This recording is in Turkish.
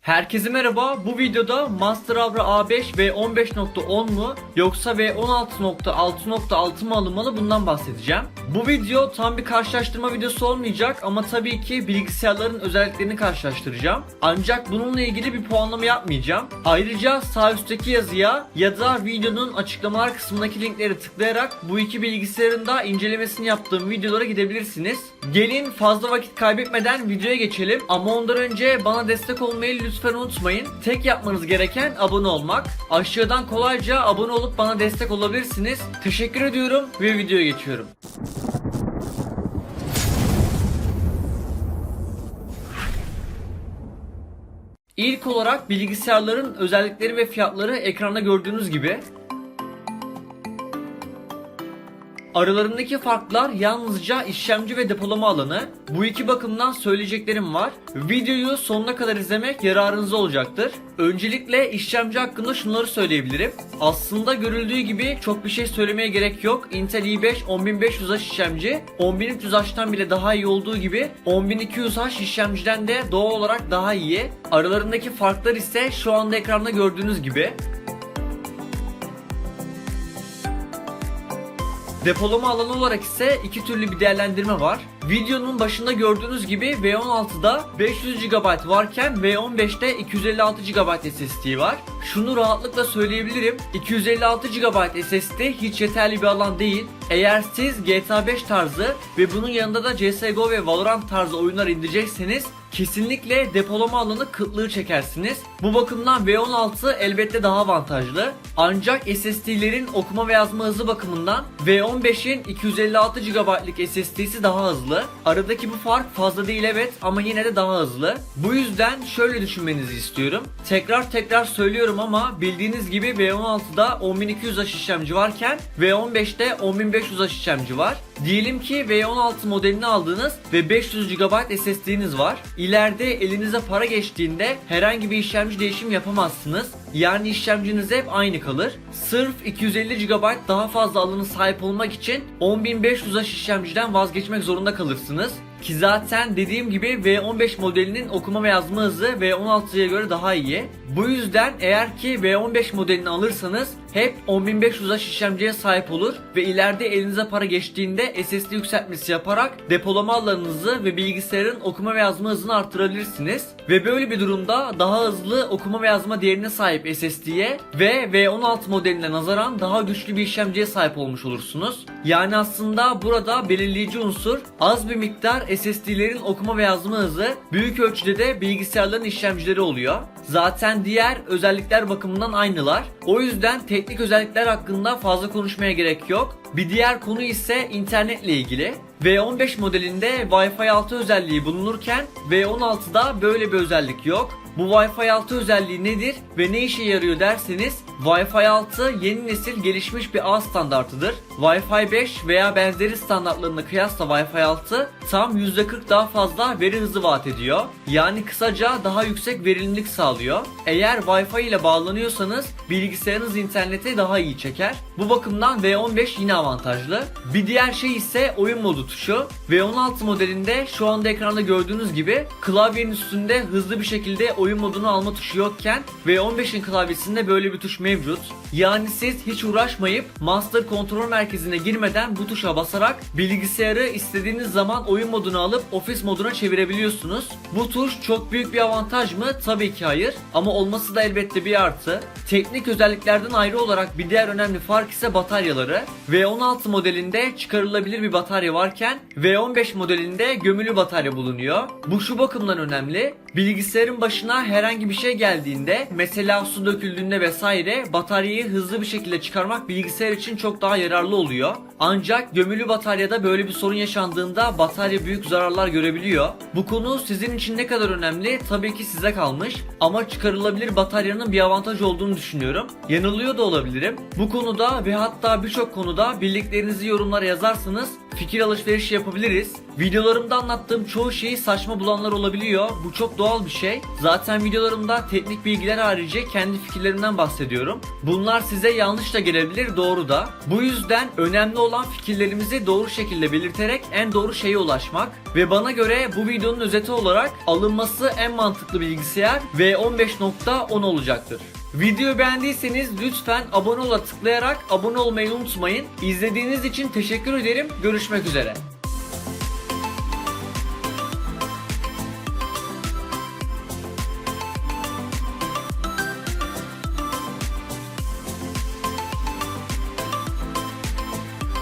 Herkese merhaba. Bu videoda Master Avra A5 ve 15.10 mu yoksa ve 16.6.6 mı alınmalı bundan bahsedeceğim. Bu video tam bir karşılaştırma videosu olmayacak ama tabii ki bilgisayarların özelliklerini karşılaştıracağım. Ancak bununla ilgili bir puanlama yapmayacağım. Ayrıca sağ üstteki yazıya ya da videonun açıklamalar kısmındaki linkleri tıklayarak bu iki bilgisayarın da incelemesini yaptığım videolara gidebilirsiniz. Gelin fazla vakit kaybetmeden videoya geçelim ama ondan önce bana destek olmayı lütfen unutmayın. Tek yapmanız gereken abone olmak. Aşağıdan kolayca abone olup bana destek olabilirsiniz. Teşekkür ediyorum ve videoya geçiyorum. İlk olarak bilgisayarların özellikleri ve fiyatları ekranda gördüğünüz gibi. Aralarındaki farklar yalnızca işlemci ve depolama alanı. Bu iki bakımdan söyleyeceklerim var. Videoyu sonuna kadar izlemek yararınıza olacaktır. Öncelikle işlemci hakkında şunları söyleyebilirim. Aslında görüldüğü gibi çok bir şey söylemeye gerek yok. Intel i5 10500H işlemci 10300H'tan bile daha iyi olduğu gibi 10200H işlemciden de doğal olarak daha iyi. Aralarındaki farklar ise şu anda ekranda gördüğünüz gibi. Depolama alanı olarak ise iki türlü bir değerlendirme var. Videonun başında gördüğünüz gibi V16'da 500 GB varken V15'te 256 GB SSD var. Şunu rahatlıkla söyleyebilirim. 256 GB SSD hiç yeterli bir alan değil. Eğer siz GTA 5 tarzı ve bunun yanında da CSGO ve Valorant tarzı oyunlar indirecekseniz kesinlikle depolama alanı kıtlığı çekersiniz. Bu bakımdan V16 elbette daha avantajlı. Ancak SSD'lerin okuma ve yazma hızı bakımından V15'in 256 GB'lık SSD'si daha hızlı. Aradaki bu fark fazla değil evet ama yine de daha hızlı. Bu yüzden şöyle düşünmenizi istiyorum. Tekrar tekrar söylüyorum ama bildiğiniz gibi V16'da 10200H işlemci varken V15'te 10500H işlemci var. Diyelim ki V16 modelini aldınız ve 500 GB SSD'niz var. İleride elinize para geçtiğinde herhangi bir işlemci değişim yapamazsınız. Yani işlemciniz hep aynı kalır. Sırf 250 GB daha fazla alanı sahip olmak için 10500H işlemciden vazgeçmek zorunda kalırsınız. Ki zaten dediğim gibi V15 modelinin okuma ve yazma hızı V16'ya göre daha iyi. Bu yüzden eğer ki V15 modelini alırsanız hep 10500H işlemciye sahip olur ve ileride elinize para geçtiğinde SSD yükseltmesi yaparak depolama alanınızı ve bilgisayarın okuma ve yazma hızını arttırabilirsiniz. Ve böyle bir durumda daha hızlı okuma ve yazma değerine sahip SSD'ye ve V16 modeline nazaran daha güçlü bir işlemciye sahip olmuş olursunuz. Yani aslında burada belirleyici unsur az bir miktar SSD'lerin okuma ve yazma hızı büyük ölçüde de bilgisayarların işlemcileri oluyor. Zaten diğer özellikler bakımından aynılar. O yüzden teknik özellikler hakkında fazla konuşmaya gerek yok. Bir diğer konu ise internetle ilgili. V15 modelinde Wi-Fi 6 özelliği bulunurken V16'da böyle bir özellik yok. Bu Wi-Fi 6 özelliği nedir ve ne işe yarıyor derseniz Wi-Fi 6 yeni nesil gelişmiş bir ağ standartıdır. Wi-Fi 5 veya benzeri standartlarına kıyasla Wi-Fi 6 tam %40 daha fazla veri hızı vaat ediyor. Yani kısaca daha yüksek verimlilik sağlıyor. Eğer Wi-Fi ile bağlanıyorsanız bilgisayarınız internete daha iyi çeker. Bu bakımdan V15 yine avantajlı. Bir diğer şey ise oyun modu tuşu. V16 modelinde şu anda ekranda gördüğünüz gibi klavyenin üstünde hızlı bir şekilde oyun modunu alma tuşu yokken V15'in klavyesinde böyle bir tuş mevcut. Yani siz hiç uğraşmayıp Master Kontrol Merkezi'ne girmeden bu tuşa basarak bilgisayarı istediğiniz zaman oyun modunu alıp ofis moduna çevirebiliyorsunuz. Bu tuş çok büyük bir avantaj mı? Tabii ki hayır. Ama olması da elbette bir artı. Teknik özelliklerden ayrı olarak bir diğer önemli fark ise bataryaları. V16 modelinde çıkarılabilir bir batarya varken V15 modelinde gömülü batarya bulunuyor. Bu şu bakımdan önemli. Bilgisayarın başına herhangi bir şey geldiğinde mesela su döküldüğünde vesaire bataryayı hızlı bir şekilde çıkarmak bilgisayar için çok daha yararlı oluyor. Ancak gömülü bataryada böyle bir sorun yaşandığında batarya büyük zararlar görebiliyor. Bu konu sizin için ne kadar önemli tabii ki size kalmış ama çıkarılabilir bataryanın bir avantaj olduğunu düşünüyorum. Yanılıyor da olabilirim. Bu konuda ve hatta birçok konuda bildiklerinizi yorumlara yazarsanız fikir alışverişi yapabiliriz. Videolarımda anlattığım çoğu şeyi saçma bulanlar olabiliyor. Bu çok doğal bir şey. Zaten videolarımda teknik bilgiler harici kendi fikirlerimden bahsediyorum. Bunlar size yanlış da gelebilir, doğru da. Bu yüzden önemli olan fikirlerimizi doğru şekilde belirterek en doğru şeye ulaşmak. Ve bana göre bu videonun özeti olarak alınması en mantıklı bilgisayar V15.10 olacaktır. Videoyu beğendiyseniz lütfen abone ola tıklayarak abone olmayı unutmayın. İzlediğiniz için teşekkür ederim. Görüşmek üzere.